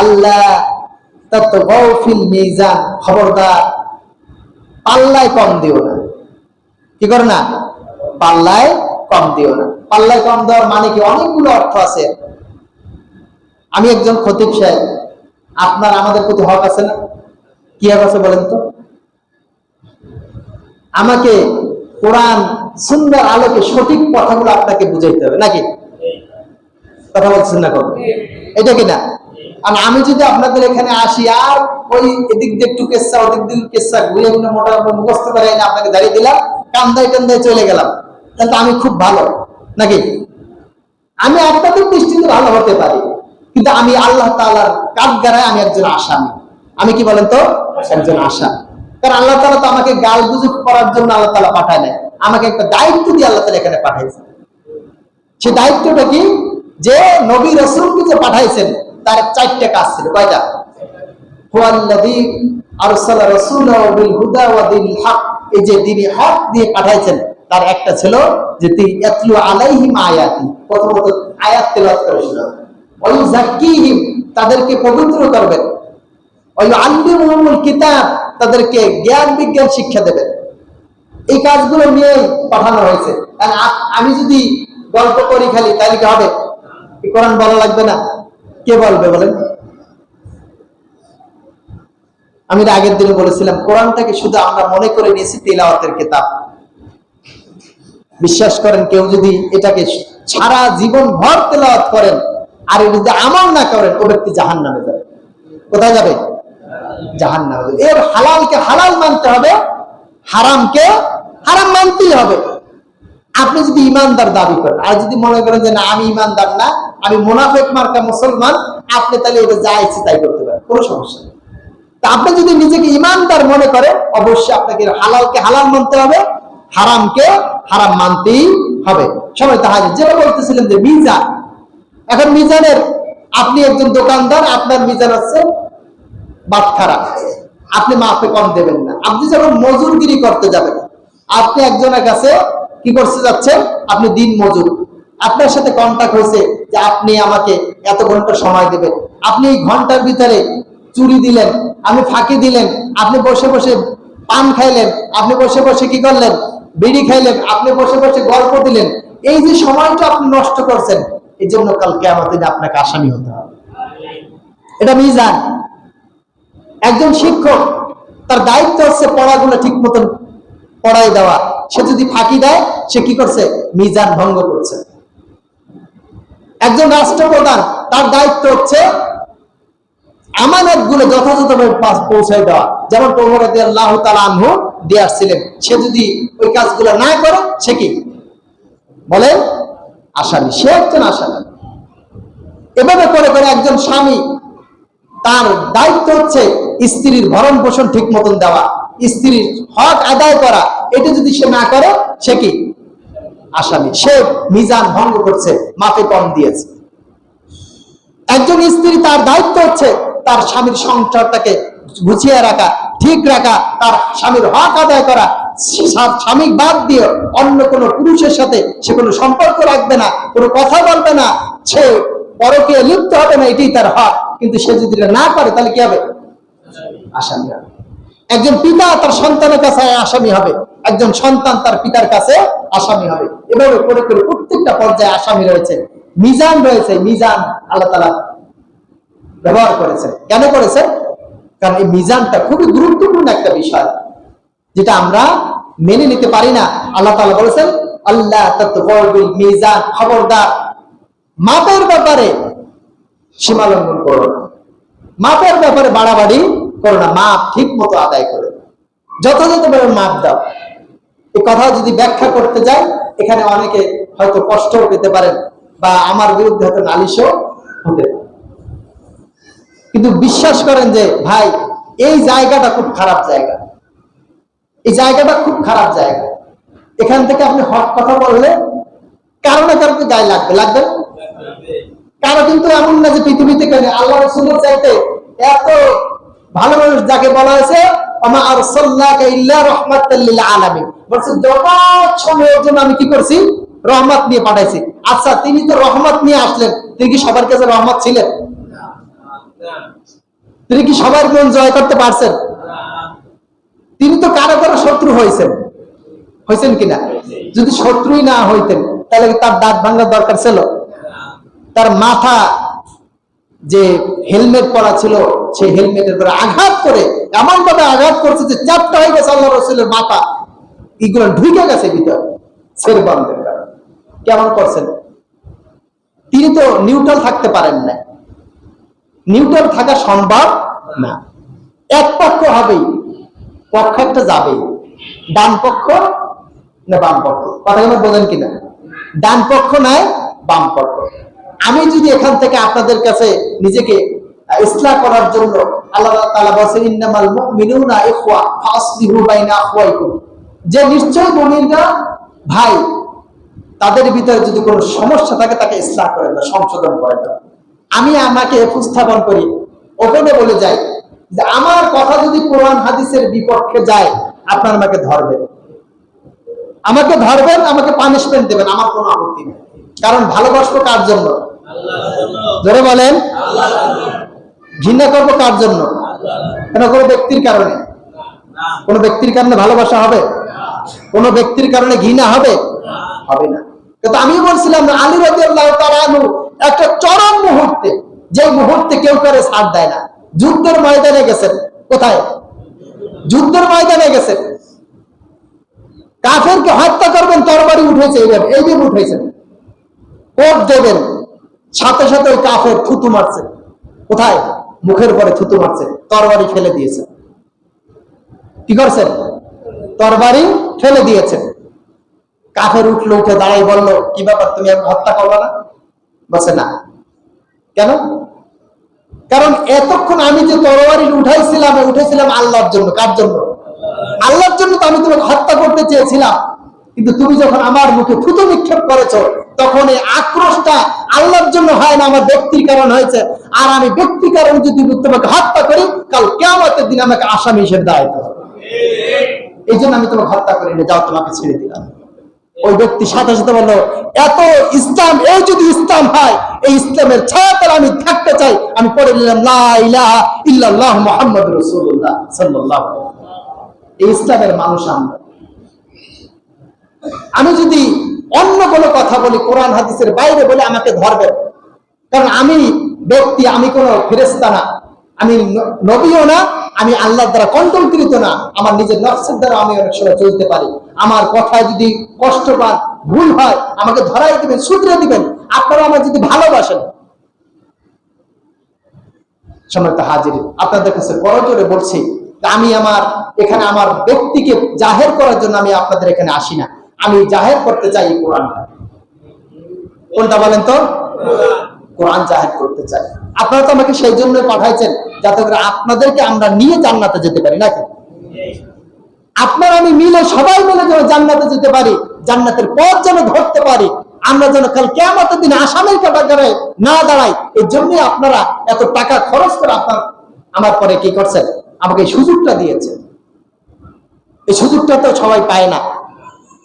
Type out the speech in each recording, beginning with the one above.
আল্লাহ খবরদার। পাল্লায় কম দিও না। কি করে না? পাল্লায় কম দিও না। পাল্লায় কম দেওয়ার মানে কি? অনেকগুলো অর্থ আছে। আমি একজন খতিব সাহেব। আপনার আমাদের প্রতি হক আছে না? কি হক আছে বলেন তো? আমাকে কোরআন সুন্দর আলোকে সঠিক কথাগুলো আপনাকে বুঝাইতে হবে, নাকি? কথা বলছেন না কখন? এটা কি না? আর আমি যদি আপনাদের এখানে আসি, আর ওই এদিক দিয়ে একটু কেসা, ওদিক দিয়ে কেসা ঘুরে ঘুরে মোটা মোটা মুখস্থ করে এনে আপনাকে দাঁড়িয়ে দিলাম, কান্দায় কান্দায় চলে গেলাম। তাহলে আমি খুব ভালো, নাকি? আমি আপনাদের দৃষ্টিতে ভালো হতে পারি, কিন্তু আমি আল্লাহ তাআলার কাঠগাড়ায় আমি একজন আসামি। আমি কি বলেন তো? একজন আসামি। কারণ আল্লাহ তালা তো আমাকে গাল গুজব করার জন্য আল্লাহ তালা পাঠায় নাই। আমাকে একটা দায়িত্ব দিয়ে আল্লাহ তাআলা এখানে পাঠাইছে। সে দায়িত্বটা কি? যে নবী রসুলকে যে পাঠাইছেন তার চারটে কাজ ছিল, কয়টা? তার একটা ছিল যে তিনি তাদেরকে পবিত্র করবেন। ওয়া কিতাব, তাদেরকে জ্ঞান বিজ্ঞান শিক্ষা দেবেন। এই কাজগুলো নিয়ে পাঠানো হয়েছে। আমি যদি গল্প করি খালি, তাহলে কি হবে? কোরআন বলা লাগবে না? কে বলবে বলেন? আমি আগের দিনে বলেছিলাম, কোরআনটাকে শুধু আমরা মনে করে নিয়েছি তেলাওয়াতের কিতাব। বিশ্বাস করেন, কেউ যদি এটাকে সারা জীবন ভর তেলাওয়াত করেন, আর এটা যদি আমল না করেন, ও ব্যক্তি জাহান নামে যাবে। কোথায় যাবে? জাহান নামে যাবে। এর হালালকে হালাল মানতে হবে, হারামকে হারাম মানতেই হবে। আপনি যদি ইমানদার দাবি করেন, আর যদি মনে করেন যে না, আমি ইমানদার না আমি মোনাফেক মার্কা মুসলমান, আপনি তাহলে এটা যা ইচ্ছে তাই করতে পারেন, কোনো সমস্যা নেই। তা আপনি যদি নিজেকে ইমানদার মনে করেন, অবশ্যই আপনাকে হালালকে হালাল মানতে হবে, হারামকে হারাম মানতেই হবে। সবাই তাহলে যেটা বলতেছিলেন যে মিজান, এখন মিজানের আপনি একজন দোকানদার, আপনার মিজান হচ্ছে বাটখারা আপনি মাপে কম দেবেন না। আপনি যখন মজুরগিরি করতে যাবেন, আপনি একজনের কাছে কি করতে যাচ্ছেন? আপনি দিন মজুর আপনার সাথে কন্ট্যাক্ট হয়েছে যে আপনি আমাকে এত ঘণ্টা সময় দেবেন। আপনি এই ঘণ্টার ভিতরে চুরি দিলেন আপনি ফাঁকি দিলেন, আপনি বসে বসে পান খাইলেন, আপনি বসে বসে কি করলেন? বিড়ি খাইলেন, আপনি বসে বসে গল্প দিলেন। এই যে সময়টা আপনি নষ্ট করছেন, এই জন্য কাল কেমন দিনে আপনাকে আসামি হতে হবে। এটা মিজান। একজন শিক্ষক, তার দায়িত্ব হচ্ছে পড়াগুলো ঠিক মতন পড়াই দেওয়া। সে যদি ফাঁকি দেয়, সে কি করছে? মিজান ভঙ্গ করছে। একজন রাষ্ট্রপ্রধান, তার দায়িত্ব হচ্ছে আমানতগুলো যথাযথভাবে পৌঁছায় দেওয়া। যেমন প্রভুর আল্লাহ আনহু দিয়ে আসছিলেন, সে যদি ওই কাজগুলো না করে, সে কি? বলেন আসামি। সে একজন আসামি। এভাবে করে করে একজন স্বামী, তার দায়িত্ব হচ্ছে স্ত্রীর ভরণ পোষণ ঠিক মতন দেওয়া, স্ত্রীর হক আদায় করা। এটা যদি সে না করে, সে কি? আসামি। সে মিজান ভঙ্গ করছে মাপে কম দিয়েছে। একজন স্ত্রী তার দায়িত্ব হচ্ছে তার স্বামীর সংসারটাকে গুছিয়ে রাখা, ঠিক রাখা, তার স্বামীর হক আদায় করা। স্বামী বাদ দিয়ে অন্য কোনো পুরুষের সাথে সে কোনো সম্পর্ক রাখবে না, কোনো কথা বলবে না। সে পরকে লিপ্ত হবে না, এটাই তার হক। কিন্তু সে যদি না করে, তাহলে কি হবে? আসামি হবে। একজন পিতা তার সন্তানের কাছে আসামি হবে। একজন সন্তান তার পিতার কাছে আসামি হবে এভাবে করে করে প্রত্যেকটা পর্যায়ে আসামি রয়েছে। মিজান রয়েছে, মিজান আল্লাহ তালা ব্যবহার করেছেন কেন করেছেন কারণ এই মিজানটা খুবই গুরুত্বপূর্ণ একটা বিষয়, যেটা আমরা মেনে নিতে পারি না। আল্লাহ তাআলা বলেছেন আল্লাহ মিজান খবরদার। মাপের ব্যাপারে সীমালঙ্ঘন করো না। মাপের ব্যাপারে বাড়াবাড়ি করো না। মাপ ঠিক মতো আদায় করে। যথাযথভাবে মাপ দাও। কথা যদি ব্যাখ্যা করতে যাই, এখানে অনেকে হয়তো কষ্ট পেতে পারেন বা আমার বিরুদ্ধে হয়তো নালিশও হতে কিন্তু বিশ্বাস করেন যে, ভাই, এই জায়গাটা খুব খারাপ জায়গা। এই জায়গাটা খুব খারাপ জায়গা। এখান থেকে আপনি হক কথা বললে কারও না কারও গায়ে লাগবে লাগবে কারও কিন্তু এমন না যে পৃথিবীতে আল্লাহ রসুলের চাইতে এত ভালো মানুষ যাকে বলা হয়েছে আমা কি করছি? রহমত নিয়ে পাঠাইছি। আচ্ছা তিনি তো রহমত নিয়ে আসলেন। তিনি কি সবার কাছে রহমত ছিলেন? তিনি কি সবার মন জয় করতে পারছেন? তিনি তো কারও কারও শত্রু হয়েছেন। হয়েছেন কিনা? যদি শত্রুই না হইতেন, তাহলে তার দাঁত ভাঙার দরকার ছিল? তার মাথা যে হেলমেট পরা ছিল সেই হেলমেটের উপরে আঘাত করে এমন ভাবে আঘাত করছে যে চারটা হয়ে গেছে আল্লাহ রসুলের মাথা। এগুলো ঢুকে গেছে ভিতর ছের বন্ধের কেমন করছেন? তিনি তো নিউট্রাল থাকতে পারেন না নিউট্রাল থাকা সম্ভব না। এক পক্ষ হবেই, পক্ষ একটা যাবেই। ডান পক্ষ না বাম পক্ষ? কথা বোঝেন কিনা? ডান পক্ষ নাই, বাম পক্ষ। আমি যদি এখান থেকে আপনাদের কাছে নিজেকে আহ, ইসলাহ করার জন্য আল্লাহ যে নিশ্চয় মুমিনরা ভাই তাদের ভিতরে যদি কোনো সমস্যা থাকে তাকে ইসলাহ করে দাও সংশোধন করে দাও। আমি আমাকে উপস্থাপন করি ওপেনে বলে যাই যে আমার কথা যদি কোরআন হাদিসের বিপক্ষে যায় আপনার আমাকে ধরবেন। আমাকে ধরবেন আমাকে পানিশমেন্ট দেবেন আমার কোনো আপত্তি নেই। কারণ ভালোবাসবো কার জন্য? ধরে বলেন। ঘৃণা করব কার জন্য? কেন? কোনো ব্যক্তির কারণে। কোনো ব্যক্তির কারণে ভালোবাসা হবে? কোনো ব্যক্তির কারণে ঘৃণা হবে? হবে না। কিন্তু আমি বলছিলাম, আলী রাদিয়াল্লাহু তাআলা একটা চরম মুহূর্তে যে মুহূর্তে কেউ করে ছাড় দেয় না। যুদ্ধের ময়দানে গেছেন। কোথায়? যুদ্ধের ময়দানে গেছেন। কাফেরকে হত্যা করবেন, তরবারি উঠেছে এইভাবে এইভাবে উঠেছেন। কোপ দেবেন। সাথে সাথে ওই কাফের থুতু মারছে। কোথায়? মুখের পরে থুতু মারছে। তরবারি ফেলে দিয়েছে। কি করছেন তরবারি ফেলে দিয়েছেন কাফের উঠল, উঠে দাঁড়াই বলল, কি ব্যাপার, তুমি আমাকে হত্যা করবে না? বলছে, না। কেন? কারণ এতক্ষণ আমি যে তরবারি উঠাইছিলাম উঠেছিলাম আল্লাহর জন্য। কার জন্য? আল্লাহর জন্য তো আমি তোমাকে হত্যা করতে চেয়েছিলাম। কিন্তু তুমি যখন আমার মুখে থুতু নিক্ষেপ করেছ তখন এই আক্রোশটা আল্লাহর জন্য হয় না, আমার ব্যক্তির কারণ হয়েছে। আর আমি ব্যক্তি কারণ যদি তোমাকে হত্যা করি, কাল কেমতের দিন আমাকে আসামি হিসেবে দায়িত্ব এই জন্য আমি তোমাকে হত্যা করিনি, যাও তোমাকে ছেড়ে দিলাম। ওই ব্যক্তি সাথে সাথে বলল, এত ইসলাম এই যদি ইসলাম হয়, এই ইসলামের ছায়াতলে আমি থাকতে চাই। আমি পড়ে নিলাম ইল্লাল্লাহ মুহাম্মদ রাসূলুল্লাহ সাল্লাল্লাহু এই ইসলামের মানুষ আমরা। আমি যদি অন্য কোনো কথা বলি, কোরআন, হাদিসের বাইরে বলে আমাকে ধরবেন কারণ আমি ব্যক্তি, আমি কোনো ফেরেস্তা না। আমি নবীও না, আমি আল্লাহর দ্বারা কন্ট্রোলকৃত না। আমার নিজের নকশের দ্বারা আমি অনেক সময় চলতে পারি। আমার কথায় যদি কষ্ট পান, ভুল হয়, আমাকে ধরাই দিবেন, শুধরে দিবেন আপনারা আমার যদি ভালোবাসেন। সময় হাজির, আপনাদের কাছে করজোরে বলছি আমি আমার, এখানে আমার ব্যক্তিকে জাহের করার জন্য আমি আপনাদের এখানে আসি না। আমি জাহের করতে চাই কোরআনটা। কোনটা বলেন তো? কোরআন জাহের করতে চাই। আপনারা তো আমাকে সেই জন্য পাঠাইছেন, যাতে করে আপনাদেরকে আমরা নিয়ে জান্নাতে যেতে পারি, নাকি? আপনার আমি মিলে সবাই মিলে যেন জান্নাতে যেতে পারি, জান্নাতের পথ যেন ধরতে পারি, আমরা যেন কাল কেমতের দিনে আসামের কাটাগারে না দাঁড়াই, এর জন্যই আপনারা এত টাকা খরচ করে আপনার, আমার পরে কি করছেন? আমাকে সুযোগটা দিয়েছেন। এই সুযোগটা তো সবাই পায় না।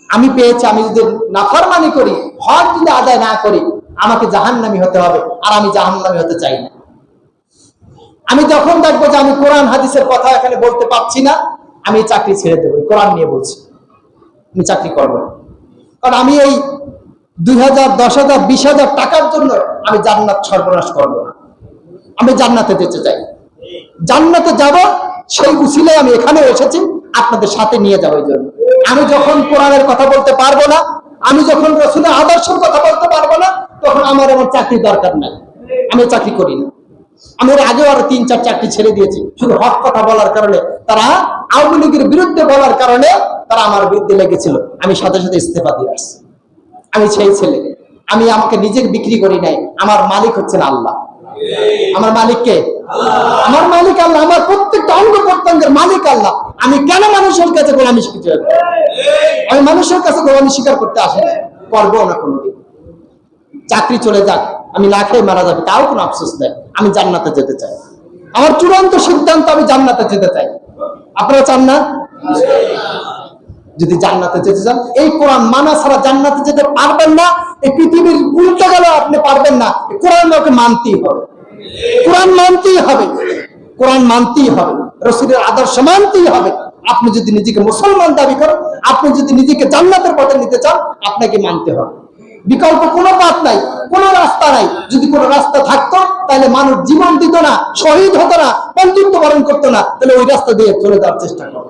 আমি পেয়েছি, আমি যদি নাফরমানি করি, হক যদি আদায় না করি, আমাকে জাহান্নামি হতে হবে, আর আমি জাহান্নামি হতে চাই না। আমি যখন দেখব যে আমি কোরআন, হাদিসের কথা এখানে বলতে পারছি না, আমি চাকরি ছেড়ে দেবো কোরআন নিয়ে বলছি। আমি চাকরি করব। কারণ আমি এই দুই হাজার, দশ হাজার, বিশ হাজার টাকার জন্য আমি জান্নাত সর্বনাশ করব না। আমি জান্নাতে যেতে চাই। জান্নাতে যাব, সেই উসিলে আমি এখানে এসেছি, আপনাদের সাথে নিয়ে এই জন্য। আমি যখন কোরআনের কথা বলতে পারব না আমি যখন রসুলের আদর্শের কথা বলতে পারব না তখন আমার আমার চাকরি দরকার নাই। আমি চাকরি করি না। আমি এর আগেও আরও তিন চার চাকরি ছেড়ে দিয়েছি। শুধু হক কথা বলার কারণে তারা আওয়ামী লীগের বিরুদ্ধে বলার কারণে তারা আমার বিরুদ্ধে লেগেছিল। আমি সাথে সাথে ইস্তেফা দিয়ে আসছি। আমি সেই ছেলে। আমি আমাকে নিজের বিক্রি করি নাই। আমার মালিক হচ্ছেন আল্লাহ। আমার মালিককে আমার মালিক আল্লাহ। আমার প্রত্যেকটা অঙ্গ প্রত্যঙ্গের মালিক আল্লাহ। আমি কেন মানুষের কাছে গোলামি শিখতে যাব? আমি মানুষের কাছে গোলামি স্বীকার করতে আসি করব না কোনোদিন। চাকরি চলে যাক, আমি না খেয়ে মারা যাবে, তাও কোনো আফসোস নেই। আমি জান্নাতে যেতে চাই। আমার চূড়ান্ত সিদ্ধান্ত, আমি জান্নাতে যেতে চাই। আপনারা চান না? যদি জান্নাতে যেতে চান, এই কোরআন মানা ছাড়া জান্নাতে যেতে পারবেন না। এই পৃথিবীর উল্টো গেল আপনি পারবেন না। কোরআন ওকে মানতেই হবে। কোরআন মানতেই হবে। কোরআন মানতেই হবে। রসুলের আদর্শ মানতেই হবে। আপনি যদি নিজেকে মুসলমান দাবি করেন, আপনি যদি নিজেকে জান্নাতের পথে নিতে চান, আপনাকে মানতে হবে। বিকল্প কোনো পথ নাই, কোনো রাস্তা নাই। যদি কোনো রাস্তা থাকতো, তাহলে মানুষ জীবন দিত না, শহীদ হতো না, বন্ধুত্ব বরণ করতো না। তাহলে ওই রাস্তা দিয়ে চলে যাওয়ার চেষ্টা করো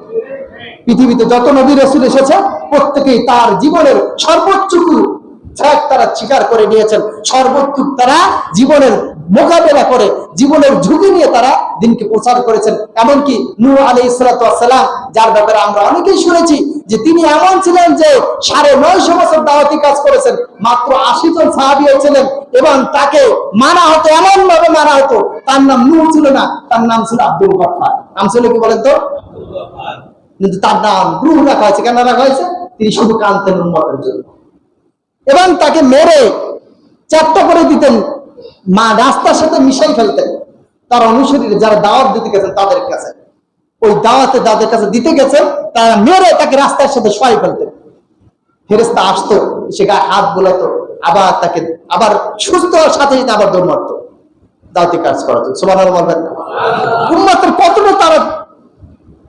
পৃথিবীতে যত নবী রসুল এসেছে, প্রত্যেকেই তার জীবনের সর্বোচ্চটুকু ত্যাগ তারা স্বীকার করে নিয়েছেন সর্বোচ্চ তারা জীবনের মোকাবেলা করে জীবনের ঝুঁকি নিয়ে তারা দিনকে প্রচার করেছেন। এমনকি নূর আলী ইসলাতাম যার ব্যাপারে আমরা অনেকেই শুনেছি যে তিনি এমন ছিলেন যে সাড়ে নয়শো বছর দাওয়াতি কাজ করেছেন মাত্র আশি জন সাহাবি ছিলেন এবং তাকে মানা হতো এমন ভাবে মানা হতো তার নাম নূর ছিল না তার নাম ছিল আব্দুল গফার নাম ছিল কি বলেন তো? কিন্তু তার নাম রুহ রাখা হয়েছে। কেন রাখা হয়েছে? তিনি শুধু কানতেন উন্মতের জন্য। এবং তাকে মেরে চ্যাপ্টা করে দিতেন। মা রাস্তার সাথে মিশাই ফেলতেন। তার অনুসারী যারা দাওয়াত দিতে গেছেন তাদের কাছে। ওই দাওয়াতে যাদের কাছে দিতে গেছেন, তারা মেরে তাকে রাস্তার সাথে শোয়াই ফেলতেন। ফেরেস্তা আসতো, সে গায়ে হাত বোলাতো, আবার তাকে আবার সুস্থ হওয়ার সাথে সাথে আবার দৌড় মারতো। দাওয়াতি কাজ করাতো সবার বলবেন উন্মাত্র কতটা তারা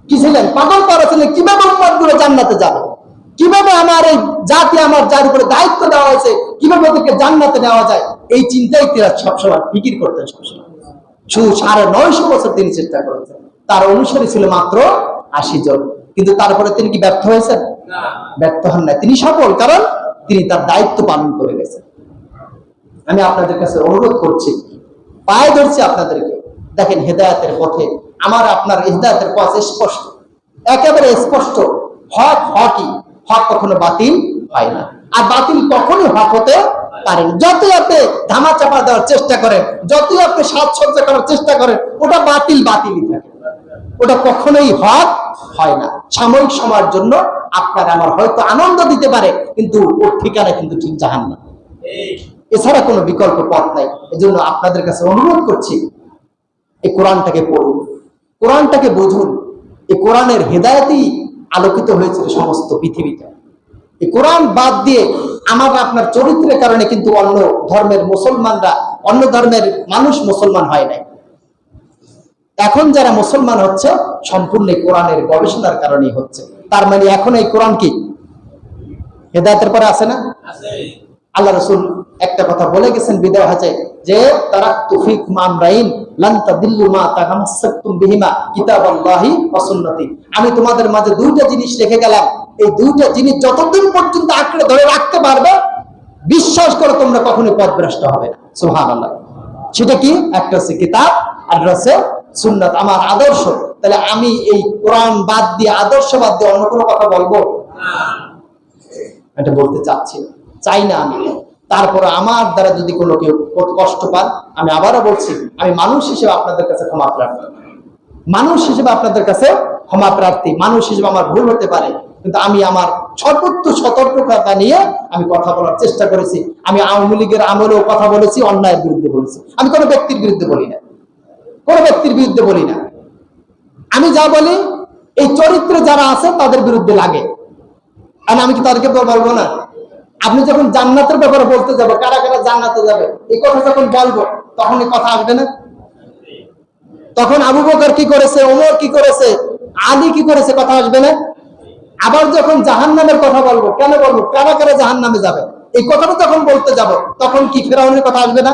কি ছিলেন? পাগল পারা ছিলেন? কীভাবে উম্মতগুলো জান্নাতে যাবে? কীভাবে আমার এই জাতি আমার যার উপরে দায়িত্ব দেওয়া হয়েছে কীভাবে ওদেরকে জান্নাতে নেওয়া যায় এই চিন্তাই তিনি সবসময় ফিকির করতেন সবসময়। শুধু সাড়ে নয়শো বছর তিনি চেষ্টা করেছেন। তার অনুসারী ছিল মাত্র আশি জন। কিন্তু তারপরে তিনি কি ব্যর্থ হয়েছেন? ব্যর্থ হন না তিনি সফল কারণ তিনি তার দায়িত্ব পালন করে গেছেন। আমি আপনাদের কাছে অনুরোধ করছি পায়ে ধরছি আপনাদেরকে। দেখেন হেদায়তের পথে আমার আপনার হেদায়তের পথ স্পষ্ট। একেবারে স্পষ্ট। হক হকই। হক কখনো বাতিল হয় না। আর বাতিল কখনো হক হতে পারে না। যতই আপনি ধামা চাপা দেওয়ার চেষ্টা করেন, যতই আপনি সাজসজ্জা করার চেষ্টা করেন, ওটা বাতিল বাতিলই থাকে। ওটা কখনোই হক হয় না। সাময়িক সময়ের জন্য আপনার আমার হয়তো আনন্দ দিতে পারে, কিন্তু ওর ঠিকানা কিন্তু ঠিক জাহান না এছাড়া কোনো বিকল্প পথ নাই। এজন্য আপনাদের কাছে অনুরোধ করছি, এই কোরআনটাকে পড়ুন। কোরআনটাকে বুঝুন। এই কোরআনের হেদায়তই আলোকিত হয়েছিল সমস্ত পৃথিবীতে। এই কোরআন বাদ দিয়ে আমার আপনার চরিত্রের কারণে কিন্তু অন্য ধর্মের মুসলমানরা অন্য ধর্মের মানুষ মুসলমান হয় নাই। এখন যারা মুসলমান হচ্ছে সম্পূর্ণ কোরআনের গবেষণার কারণেই হচ্ছে। তার মানে এখন এই কোরআন কি? হেদায়তের পরে আছে না? আল্লাহ রসুল একটা কথা বলে গেছেন বিদায় হাজে যে তারা তুফিক মামরাইন আমি তোমাদের মাঝে দুইটা জিনিস রেখে গেলাম। এই দুইটা জিনিস যতদিন পর্যন্ত আঁকড়ে ধরে রাখতে পারবে, বিশ্বাস করো তোমরা কখনোই পথভ্রষ্ট হবে না। সুবহানাল্লাহ। সেটা কি? একটা হচ্ছে কিতাব আর সুন্নাত। আমার আদর্শ। তাহলে আমি এই কোরআন বাদ দিয়ে, আদর্শ বাদ দিয়ে অন্য কোনো কথা বলব? এটা বলতে চাচ্ছি চাই না আমি। তারপর আমার দ্বারা যদি কোনো কেউ কষ্ট পান আমি আবারও বলছি, আমি মানুষ হিসেবে আপনাদের কাছে ক্ষমা প্রার্থী। মানুষ হিসেবে আপনাদের কাছে ক্ষমা প্রার্থী। মানুষ হিসেবে আমার ভুল হতে পারে, কিন্তু আমি আমার সর্বোচ্চ সতর্কতা নিয়ে আমি কথা বলার চেষ্টা করেছি। আমি আওয়ামী লীগের আমলেও কথা বলেছি, অন্যায়ের বিরুদ্ধে বলেছি। আমি কোনো ব্যক্তির বিরুদ্ধে বলি না। কোনো ব্যক্তির বিরুদ্ধে বলি না। আমি যা বলি, এই চরিত্রে যারা আছে, তাদের বিরুদ্ধে লাগে। আমি কি তাদেরকে বলব না? আপনি যখন জান্নাতের ব্যাপারে বলতে যাব কারা কারা জান্নাতে যাবে, এই কথা যখন বলব তখন এই কথা আসবে না? তখন আবু বকর কি করেছে, ওমর কি করেছে, আলী কি করেছে, কথা আসবে না? আবার যখন জাহান নামের কথা বলব, কেন বলব? কারা কারা জাহান নামে যাবে? এই কথাটা যখন বলতে যাব, তখন কি ফেরাউনের কথা আসবে না?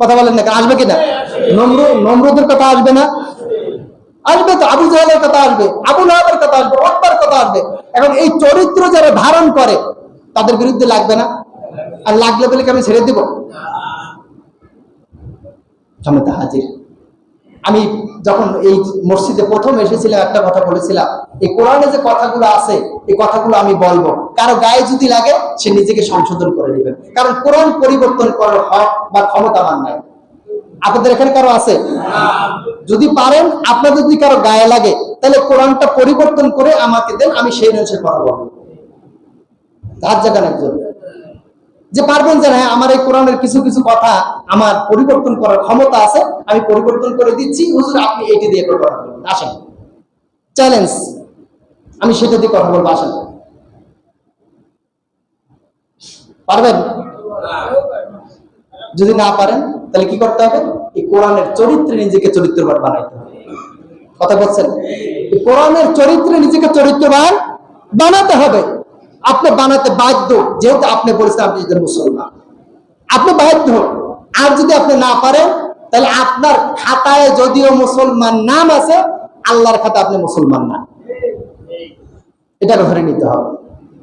কথা বলেন না? আসবে কিনা? নমরু, নমরুদের কথা আসবে না? আসবে তো, আবু জাহেলের কথা আসবে, আবু লাহাবের কথা আসবে অকবার কথা আসবে। এখন এই চরিত্র যারা ধারণ করে তাদের বিরুদ্ধে লাগবে না। আর লাগলে বলে কি আমি ছেড়ে দিব। সমতা হাজির, আমি যখন এই মসজিদে প্রথম এসেছিলাম, একটা কথা বলেছিলাম, এই কোরআনে যে কথাগুলো আছে, এই কথাগুলো আমি বলব। কারও গায়ে যদি লাগে, সে নিজেকে সংশোধন করে নেবেন কারণ কোরআন পরিবর্তন করার হক বা ক্ষমতা আমার নাই। আপনাদের এখানে কারও আছে? যদি পারেন, আপনাদের যদি কারও গায়ে লাগে, তাহলে কোরআনটা পরিবর্তন করে আমাকে দেন, আমি সেই অনুসারে কথা বলব। জাগান একজন। যে পারবেন যে হ্যাঁ আমার এই কোরআনের কিছু কিছু কথা আমার পরিবর্তন করার ক্ষমতা আছে, আমি পরিবর্তন করে দিচ্ছি। হুজুর, আপনি এটি দিয়ে কথা বলবেন আসেন। চ্যালেঞ্জ। আমি সেটা দিয়ে কথা বলব, আসেন। পারবেন? যদি না পারেন, তাহলে কি করতে হবে? এই কোরআনের চরিত্রে নিজেকে চরিত্রবান বানাইতে হবে। কথা বলছেন? কোরআনের চরিত্রে নিজেকে চরিত্রবান বানাতে হবে। আপনি বানাতে বাধ্য, যেহেতু আপনি বলেছেন আপনি যদি মুসলমান। আপনি বাধ্য। আর যদি আপনি না পারেন, তাহলে আপনার খাতায় যদিও মুসলমান নাম আছে, আল্লাহর খাতা আপনি মুসলমান না। এটা ধরে নিতে হবে।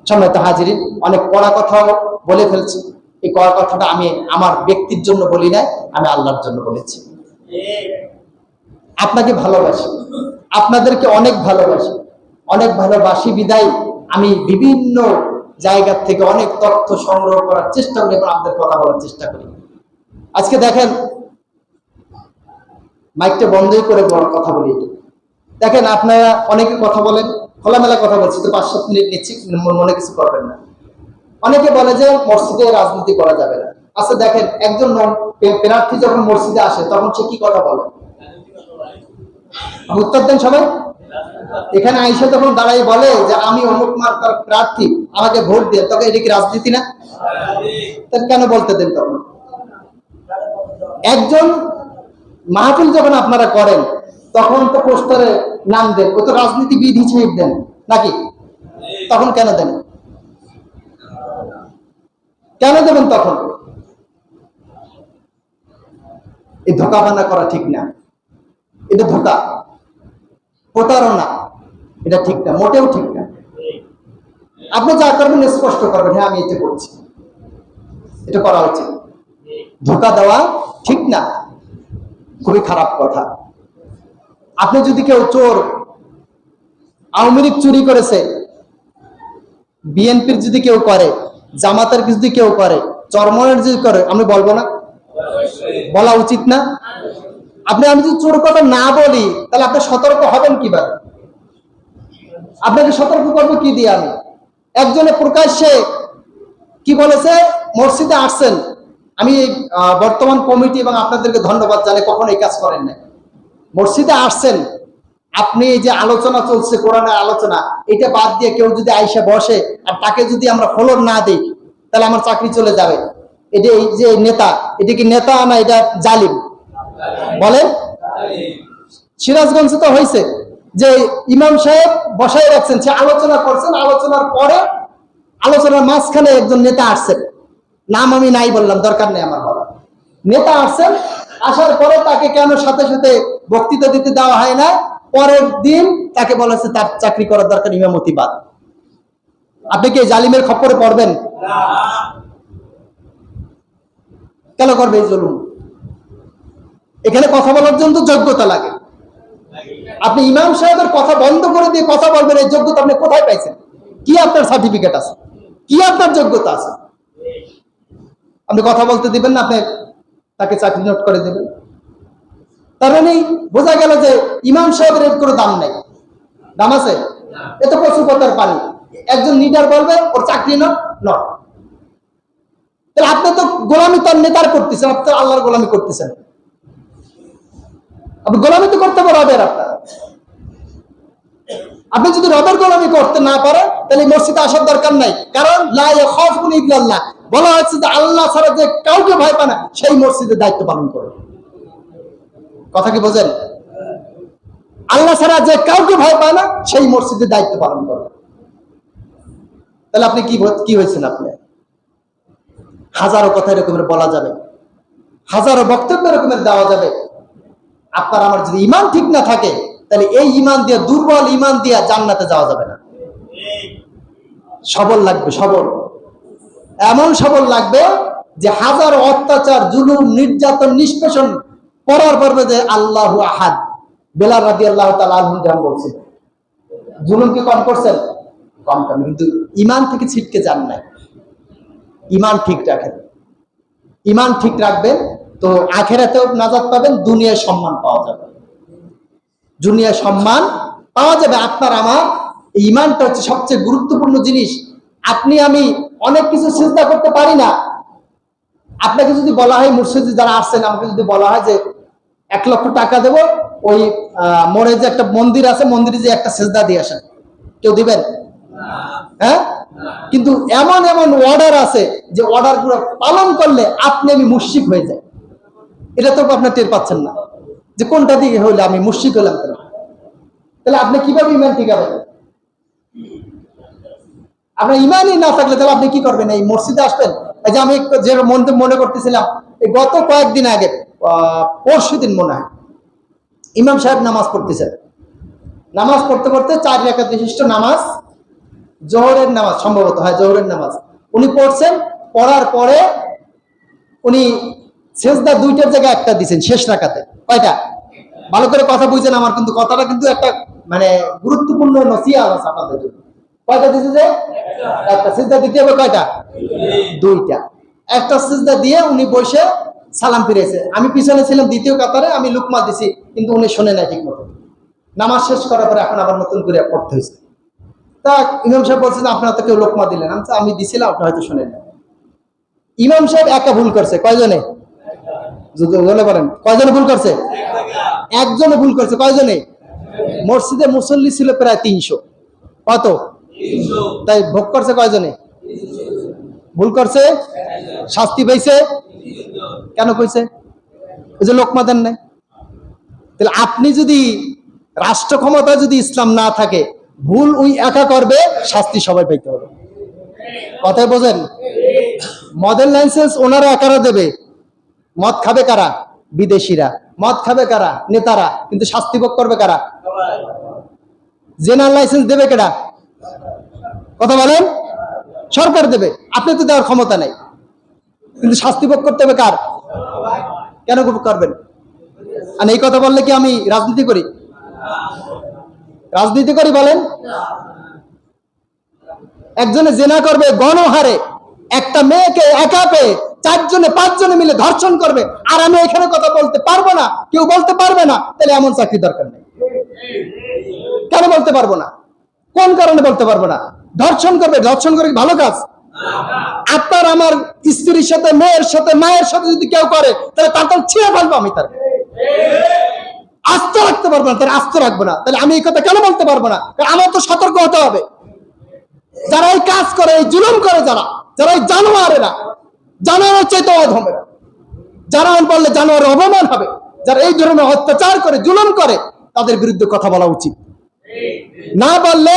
সময় তো হাজিরিন, অনেক কড়া কথাও বলে ফেলছি। এই কড়া কথাটা আমি আমার ব্যক্তির জন্য বলি না আমি আল্লাহর জন্য বলেছি। আপনাকে ভালোবাসি। আপনাদেরকে অনেক ভালোবাসি। অনেক ভালোবাসি, বিদায়। আমি বিভিন্ন জায়গা থেকে অনেক তথ্য সংগ্রহ করার চেষ্টা করি আপনাদের কথা বলার চেষ্টা করি। আজকে দেখেন, মাইকটা বন্ধই করে কথা বলি দেখেন, আপনারা অনেকে কথা বলেন, খোলামেলা কথা বলছি, তো পাঁচ সাত মিনিট নিচ্ছি, মনে কিছু করবেন না। অনেকে বলে যে মসজিদে রাজনীতি করা যাবে না। আচ্ছা দেখেন, একজন প্রার্থী যখন মসজিদে আসে, তখন সে কি কথা বলে? উত্তর দেন সবাই। এখানে আইসা তখন দাঁড়াই বলে যে, আমি অমুক মার্কার প্রার্থী, আমাকে ভোট দিয়ে তখন এটা কি রাজনীতি না? কেন বলতে দেন তখন? একজন মাহফিল যখন আপনারা করেন, তখন তো পোস্টারে নাম দেন, ও তো রাজনীতিবিদ হিসেবে দেন, নাকি? তখন কেন দেন? কেন দেবেন তখন? এই ধোকাবানা করা ঠিক না। এটা ধোকা। প্রতারণা। এটা ঠিক না, মোটেও ঠিক না। আপনি যা করবেন, স্পষ্ট করবেন হ্যাঁ আমি এটা করছি। এটা করা উচিত। ধোকা দেওয়া ঠিক না। খুবই খারাপ কথা। আপনি যদি কেউ চোর, আওয়ামী লীগ চুরি করেছে, বিএনপির যদি কেউ করে, জামাতের যদি কেউ করে, চরমনের যদি করে, আমি বলব না? বলা উচিত না? আপনি, আমি যদি চোর কথা না বলি, তাহলে আপনি সতর্ক হবেন কীভাবে? আপনাকে সতর্ক করব কি দিয়ে আমি? একজনে প্রকাশ্যে কি বলেছে? মসজিদে আসছেন। আমি বর্তমান কমিটি এবং আপনাদেরকে ধন্যবাদ জানাই, কখনো এই কাজ করেন না মসজিদে আসছেন। আপনি যে আলোচনা চলছে, কোরআনের আলোচনা, এটা বাদ দিয়ে কেউ যদি আইসা বসে আর তাকে যদি আমরা ফলন না দিই, তাহলে আমার চাকরি চলে যাবে। এটা এই যে নেতা, এটা কি নেতা না এটা জালিম? বলেন? সিরাজগঞ্জে তো হয়েছে যে ইমাম সাহেব বসাই রাখছেন, সে আলোচনা করছেন, আলোচনার পরে আলোচনার মাঝখানে একজন নেতা আসছেন। নাম আমি নাই বললাম, দরকার নেই আমার বলা নেতা আসছেন, আসার পরে তাকে কেন সাথে সাথে বক্তৃতা দিতে দেওয়া হয় না? পরের দিন তাকে বলেছে তার চাকরি করার দরকার ইমামতি বাদ। আপনি কি জালিমের খপ্পরে পড়বেন? কেন করবে এই জলুম? এখানে কথা বলার জন্য যোগ্যতা লাগে। আপনি ইমাম সাহেবের কথা বন্ধ করে দিয়ে কথা বলবেন এই যোগ্যতা আপনি কোথায় পাইছেন? কি আপনার সার্টিফিকেট আছে? কি আপনার যোগ্যতা আছে? আপনি কথা বলতে দিবেন না আপনি তাকে চাকরি নোট করে দেবেন। তার মানে বোঝা গেল যে ইমাম সাহেবের এর কোনো দাম নেই। দাম আছে? এত প্রচুর কথার পানি। একজন লিডার বলবে ওর চাকরি নট নট তাহলে আপনি তো গোলামি তার নেতার করতেছেন আপনি তো আল্লাহর গোলামি করতেছেন। আপনি গোলামি তো করতে পারো রবের আপনার। আপনি যদি রবের গোলামি করতে না পারেন, তাহলে মসজিদে আসার দরকার নাই। কারণ ইল্লাল্লাহ। বলা হচ্ছে যে আল্লাহ ছাড়া যে কাউকে ভয় পায় না, সেই মসজিদের দায়িত্ব পালন করো। কথা কি বোঝেন? আল্লাহ ছাড়া যে কাউকে ভয় পায় না, সেই মসজিদের দায়িত্ব পালন করো। তাহলে আপনি কি কি হয়েছেন আপনি? হাজারো কথা এরকমের বলা যাবে। হাজারো বক্তব্য এরকমের দেওয়া যাবে। আপনার আমার যদি ইমান ঠিক না থাকে, তাহলে এই ইমান দিয়ে, দুর্বল ইমান দিয়ে জান্নাতে যাওয়া যাবে না। সবল লাগবে, সবল। এমন সবল লাগবে যে হাজার অত্যাচার, জুলুম, নির্যাতন, নিষ্পেষণ করার পর্বে যে আল্লাহ আহাদ। বেলাল রাদি আল্লাহ বলছেন, জুলুম কি কম করছেন? কম কম, কিন্তু ইমান থেকে ছিটকে যান নাই। ইমান ঠিক রাখেন। ইমান ঠিক রাখবেন তো আখেরাতেও নাজাত পাবেন দুনিয়ার সম্মান পাওয়া যাবে। দুনিয়ার সম্মান পাওয়া যাবে। আপনার, আমার ইমানটা হচ্ছে সবচেয়ে গুরুত্বপূর্ণ জিনিস। আপনি, আমি অনেক কিছু চিন্তা করতে পারি না। আপনাকে যদি বলা হয়, মুর্শিদি যারা আসছেন, আমাকে যদি বলা হয় যে, এক লক্ষ টাকা দেব, ওই মোড়ে যে একটা মন্দির আছে, মন্দিরে যে একটা সেজদা দিয়ে আসেন। কেউ দিবেন? হ্যাঁ? কিন্তু এমন এমন অর্ডার আছে যে অর্ডারগুলো পালন করলে আপনি আমি মুশিক হয়ে যায় এটা তো আপনার টের পাচ্ছেন না। যে কোনটা দিকে হইলে আমি মুশিক হলাম কেন? তাহলে আপনি কীভাবে ইমান টিকাবেন আপনার ইমানই না থাকলে তাহলে আপনি কি করবেন? এই মসজিদে আসবেন? এই যে আমি যে মনে করতেছিলাম, এই গত কয়েকদিন আগে পরশু দিন মনে হয়, ইমাম সাহেব নামাজ পড়তেছেন। নামাজ পড়তে পড়তে চার রেখা বিশিষ্ট নামাজ, জোহরের নামাজ, সম্ভবত হয় জোহরের নামাজ, উনি পড়ছেন, পড়ার পরে উনি শেষদা দুইটার জায়গায় একটা দিছেন, শেষ রাখাতে কয়টা? ভালো করে কথা বুঝছেন আমার, কিন্তু কথাটা কিন্তু একটা মানে গুরুত্বপূর্ণ নসিয়া আছে আপনাদের জন্য। কয়টা দিছে যে? একটা। সিজদা দিতে হবে কয়টা? দুইটা। একটা সিজদা দিয়ে উনি বসে সালাম ফিরেছে। আমি পিছনে ছিলাম দ্বিতীয় কাতারে, আমি লুকমা দিছি, কিন্তু উনি শোনে না ঠিক মতো নামাজ শেষ করার পরে এখন আবার নতুন করে পড়তে হয়েছে। তা ইমাম সাহেব বলছে যে, আপনারা তো কেউ লোকমা দিলেন। আমি আমি দিছিলাম, আপনি হয়তো শোনেন না ইমাম সাহেব একা ভুল করছে, কয়জনে? যদি বলে পারেন, কয়জনে ভুল করছে? একজনে ভুল করছে, কয়জনে? মসজিদে মুসল্লি ছিল প্রায় তিনশো। কত? তাই ভোগ করছে কয়জনে? ভুল করছে? শাস্তি পাইছে কেন কইছে ওই যে লোকমা দেন নাই তাহলে আপনি যদি রাষ্ট্র ক্ষমতা যদি ইসলাম না থাকে, ভুল ওই একা করবে, শাস্তি সবাই পাইতে হবে। কথায় বোঝেন? মদের লাইসেন্স ওনারা একারা দেবে মদ খাবে কারা? বিদেশিরা। মদ খাবে কারা? নেতারা। কিন্তু শাস্তি ভোগ করবে কারা? জেনার লাইসেন্স দেবে কেডা? কথা বলেন? সরকার দেবে। আপনি তো দেওয়ার ক্ষমতা নাই। কিন্তু শাস্তি ভোগ করতে হবে কার? কেন করবেন? আর এই কথা বললে কি আমি রাজনীতি করি? রাজনীতি করি বলেন? একজনে জেনা করবে গণহারে। একটা মেয়েকে একা পেয়ে চারজনে, পাঁচজনে মিলে ধর্ষণ করবে। আর আমি এখানে কথা বলতে পারব না, কেউ বলতে পারবে না, তাহলে এমন চাকরি দরকার নেই। কেন বলতে পারব না? কোন কারণে বলতে পারব না? ধর্ষণ করবে, ধর্ষণ করে ভালো কাজ? আপনার আমার স্ত্রীর সাথে, মেয়ের সাথে, মায়ের সাথে যদি কেউ করে, তাহলে তার তার ছিঁড়ে ফেলব আমি তার। আস্ত রাখতে পারব না, তাহলে আস্ত রাখব না। তাহলে আমি এই কথা কেন বলতে পারব না? আমার তো সতর্ক হতে হবে। যারা এই কাজ করে, এই জুলুম করে যারা যারা এই জানোয়ারেরা জানোয়ারের চাইতে অধমেরা জানোয়ার বললে জানোয়ারের অপমান হবে। যারা এই ধরনের অত্যাচার করে, জুলুম করে, তাদের বিরুদ্ধে কথা বলা উচিত। না বললে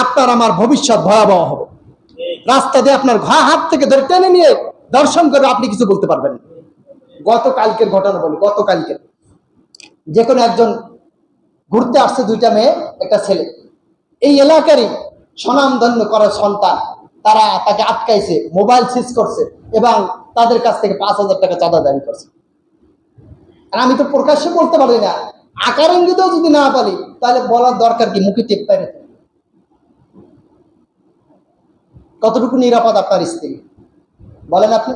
আপনার আমার ভবিষ্যৎ ভয়াবহ হবে। রাস্তা দিয়ে আপনার ঘা হাত থেকে ধরে টেনে নিয়ে দর্শন করে আপনি কিছু বলতে পারবেন না। গতকালকের ঘটনা বলি, গতকালকের। যে কোনো একজন ঘুরতে আসছে, দুইটা মেয়ে, একটা ছেলে। এই এলাকারই স্বনামধন্য করার সন্তান। তারা তাকে আটকাইছে, মোবাইল সিজ করছে এবং তাদের কাছ থেকে পাঁচ হাজার টাকা চাঁদা দাবি করছে। আর আমি তো প্রকাশ্যে বলতে পারি না, আকার ইঙ্গিতেও যদি না পারি, তাহলে বলার দরকার কি? মুখে টেপ পাই কতটুকু নিরাপদ আপনার স্ত্রী? বলেন আপনি।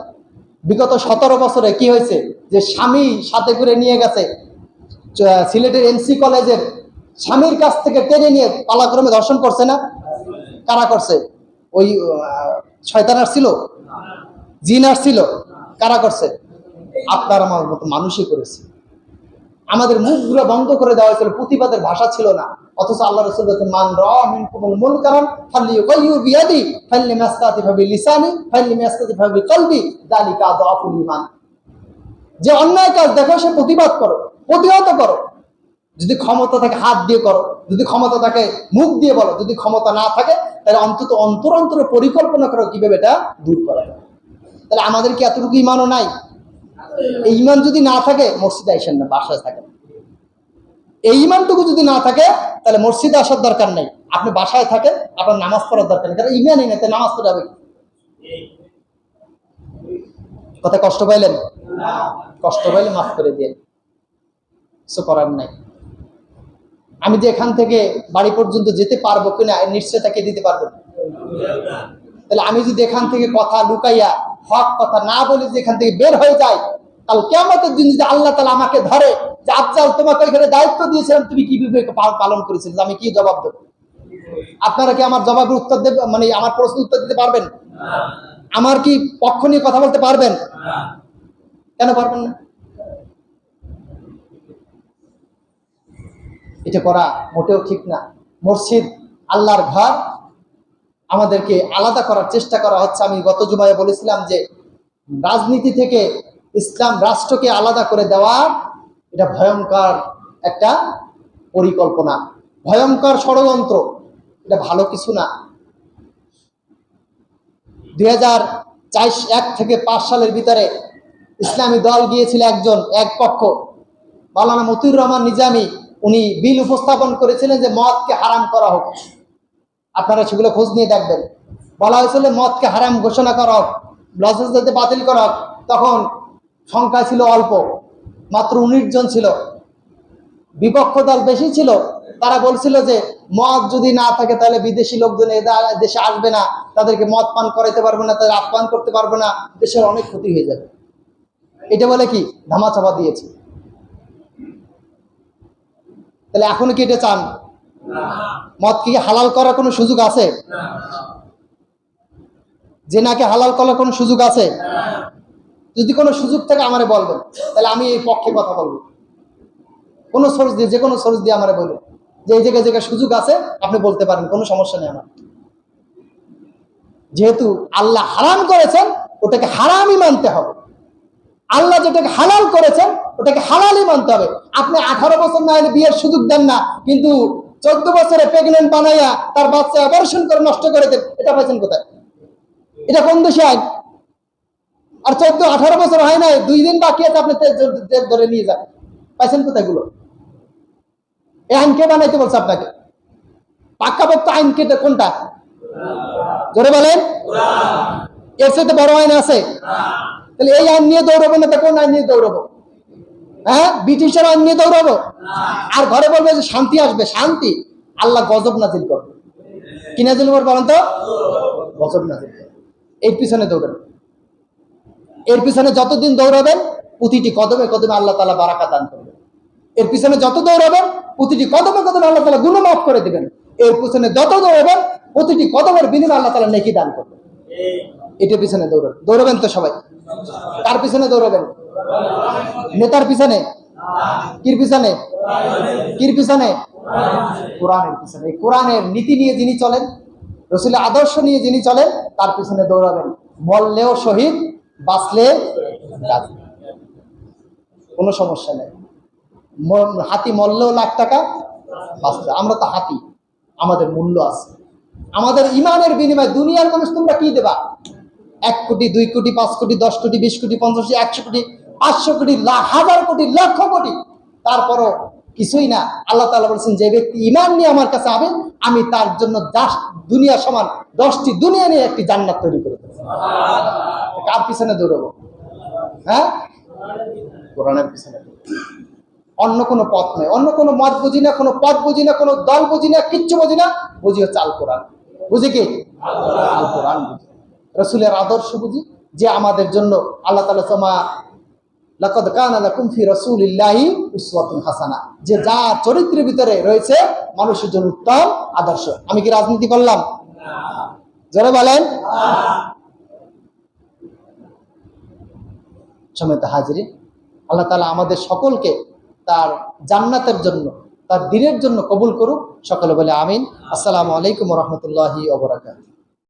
বিগত সতেরো বছরে কি হয়েছে? যে স্বামী সাথে করে নিয়ে গেছে সিলেটের এনসি কলেজের স্বামীর কাছ থেকে টেনে নিয়ে পালাক্রমে দর্শন করছে না? কারা করছে? ওই শয়তান আসছিল? জিন আসছিল? কারা করছে? আপনার আমার মতো মানুষই করেছে। আমাদের মুখগুলো বন্ধ করে দেওয়া হয়েছিল, প্রতিবাদের ভাষা ছিল না। অথচ আল্লাহ রসুল মান কুমুল মুল কারণ ফাল্লি গাইয়ু বিয়াদি ফাল্লি মাস্তাতি ভাবি লিসানি ফাল্লি ভাবি কলবি যে অন্যায় কাজ দেখো, সে প্রতিবাদ করো, প্রতিহত করো। যদি ক্ষমতা থাকে হাত দিয়ে করো, যদি ক্ষমতা থাকে মুখ দিয়ে বলো, যদি ক্ষমতা না থাকে, তাহলে অন্তত অন্তর অন্তর পরিকল্পনা করো কীভাবে এটা দূর করা যায়। তাহলে আমাদের কি এতটুকু ইমানও নাই? এই ইমান যদি না থাকে, মসজিদে আইসেন না, বাসায় থাকেন। এই ইমানটুকু যদি না থাকে, তাহলে মসজিদে আসার দরকার নেই। আপনি বাসায় থাকেন, আপনার নামাজ পড়ার দরকার নেই। কারণ ইমানই নেই নামাজ পড়ে যাবে কথা কষ্ট পাইলেন? কষ্ট পাইলে মাফ করে দিয়ে কিছু করার নাই। আমি যে এখান থেকে বাড়ি পর্যন্ত যেতে পারব কিনা, এর নিশ্চয়তাকে দিতে পারব? তাহলে আমি যদি এখান থেকে কথা লুকাইয়া, হক কথা না বলে যদি এখান থেকে বের হয়ে যাই, তাহলে কেমতের দিন যদি আল্লাহ তালা আমাকে ধরে, যে আফজাল তোমাকে এখানে দায়িত্ব দিয়েছিলাম, তুমি কীভাবে পালন করেছিলে? আমি কি জবাব দেবো? আপনারা কি আমার জবাবের উত্তর দেবে মানে আমার প্রশ্ন উত্তর দিতে পারবেন? আমার কি পক্ষ নিয়ে কথা বলতে পারবেন? কেন পারবেন না? এটা করা মোটেও ঠিক না। মসজিদ, আল্লাহর ঘর, আমাদেরকে আলাদা করার চেষ্টা করা হচ্ছে। আমি গত জুমায় বলেছিলাম যে, রাজনীতি থেকে ইসলাম রাষ্ট্রকে আলাদা করে দেওয়া, এটা ভয়ঙ্কর একটা পরিকল্পনা। ভয়ঙ্কর ষড়যন্ত্র, এটা ভালো কিছু না। দুই হাজার এক থেকে পাঁচ সালের ভিতরে ইসলামী দল গিয়েছিল একজন, এক পক্ষ। মাওলানা মতিউর রহমান নিজামী উনি বিল উপস্থাপন করেছিলেন যে মদকে হারাম করা হোক। আপনারা সেগুলো খোঁজ নিয়ে দেখবেন। বলা হয়েছিল মদকে হারাম ঘোষণা করা হোক লসেস যাতে বাতিল করা হোক, তখন সংখ্যা ছিল অল্প, মাত্র উনিশ জন ছিল। বিপক্ষ দল বেশি ছিল, তারা বলছিল যে মদ যদি না থাকে তাহলে বিদেশি লোকজন দেশে আসবে না, তাদেরকে মদ পান করাইতে পারবে না, তাদের আপ্যায়ন করতে পারবে না, দেশের অনেক ক্ষতি হয়ে যাবে। এটা বলে কি? ধামাচাপা দিয়েছে। তাহলে এখনও কি এটা চান? মদ কি হালাল করার কোনো সুযোগ আছে? যে নাকি হালাল করার কোনো সুযোগ আছে? যদি কোনো সুযোগ থাকে আমারে বলবেন, তাহলে আমি এই পক্ষে কথা বলব। কোনো সোর্স দিয়ে, যে কোনো সোর্স দিয়ে আমারে বলবেন যে এই জায়গায় জায়গায় সুযোগ আছে, আপনি বলতে পারেন, কোনো সমস্যা নেই আমার। যেহেতু আল্লাহ হারাম করেছেন, ওটাকে হারামই মানতে হবে। আল্লাহ যেটাকে হালাল করেছেন ওটাকে হালালই মানতে হবে। আপনি আঠারো বছর না হলে বিয়ের সুযোগ দেন না, কিন্তু চোদ্দ বছরে প্রেগনেন্ট বানাইয়া তার বাচ্চা অপারেশন করে নষ্ট করে দেন, এটা পাইছেন কোথায়? এটা কোন দেশে আইন? আর চোদ্দ, আঠারো বছর হয় নাই, দুই দিন বাকি আছে, আপনি ধরে নিয়ে যান। পাইছেন কোথায়গুলো এই আইন কে বানাইতে বলছে আপনাকে? পাক্কাপোক্ত আইন কেটে কোনটা? জোরে বলেন। এর সাথে বড় আইন আছে। তাহলে এই আইন নিয়ে দৌড়াবো না কোন আইন নিয়ে দৌড়াবো? হ্যাঁ ব্রিটিশের নিয়ে দৌড়াবো আর। ঘরে বলবে যে শান্তি আসবে, শান্তি। আল্লাহ গজব নাজিল করবে। কি নাজিল বলেন তো? গজব নাজিল এর পিছনে এর পিছনে যতদিন দৌড়াবেন, প্রতিটি কদমে কদমে আল্লাহ তালা বারাকা দান করবেন এর পিছনে যত দৌড়াবেন, প্রতিটি কদমে কদমে আল্লাহ তালা গুণ মাফ করে দিবেন। এর পিছনে যত দৌড়াবেন, প্রতিটি কদমের বিনিময়ে আল্লাহ তালা নেকি দান করবেন এটার পিছনে দৌড়াবেন দৌড়াবেন তো সবাই। কার পিছনে দৌড়াবেন? নেতার পিছনে? কির পিছনে? কির পিছনে? কোরআনের পিছনে। কোরআনের নীতি নিয়ে যিনি চলেন, রসুলের আদর্শ নিয়ে যিনি চলেন, তার পিছনে দৌড়াবেন। মরলেও শহীদ, বাঁচলে কোনো সমস্যা নেই। হাতি মরলেও লাখ টাকা, বাঁচলে। আমরা তো হাতি, আমাদের মূল্য আছে। আমাদের ইমানের বিনিময়ে দুনিয়ার মানুষ তোমরা কি দেবা? এক কোটি, দুই কোটি, পাঁচ কোটি, দশ কোটি, বিশ কোটি, পঞ্চাশ কোটি, একশো কোটি পাঁচশো কোটি হাজার কোটি, লক্ষ কোটি। তারপরও কিছুই না। আল্লাহ তাআলা বলছেন, যে ব্যক্তি ইমান নিয়ে আমার কাছে হবে আমি তার জন্য দশ দুনিয়া সমান দশটি দুনিয়া নিয়ে একটি জান্নাত তৈরি করে কার পিছনে দৌড়বো? হ্যাঁ? কোরআনের পিছনে অন্য কোনো পথ নেই। অন্য কোনো মত বুঝি না, কোনো পথ বুঝি না, কোনো দল বুঝি না, কিচ্ছু বুঝি না। বুঝি হচ্ছে আল কোরআন। বুঝি কি? আল কোরআন বুঝি। রসুলের আদর্শ বুঝি। যে আমাদের জন্য আল্লাহ তালা সমা লাকদ কানা উসওয়াতুন হাসানা। যে যা চরিত্রের ভিতরে রয়েছে, মানুষের জন্য উত্তম আদর্শ। আমি কি রাজনীতি করলাম? জোরে বলেন। হাজিরি আল্লাহ তালা আমাদের সকলকে তার জান্নাতের জন্য, তার দিনের জন্য কবুল করুক। সকলে বলে আমিন। আসসালামু আলাইকুম রহমতুল্লাহি ওবরাকাত